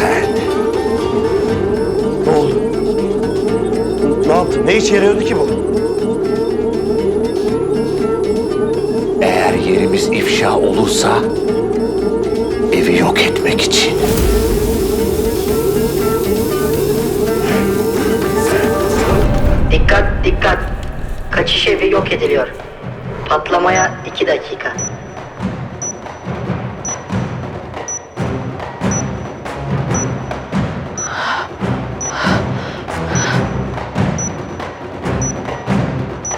Sen! Ne oldu? Ne yaptın? Ne işe yarıyordu ki bu? Eğer yerimiz ifşa olursa evi yok etmek için. Dikkat dikkat. Kaçış evi yok ediliyor. Patlamaya iki dakika.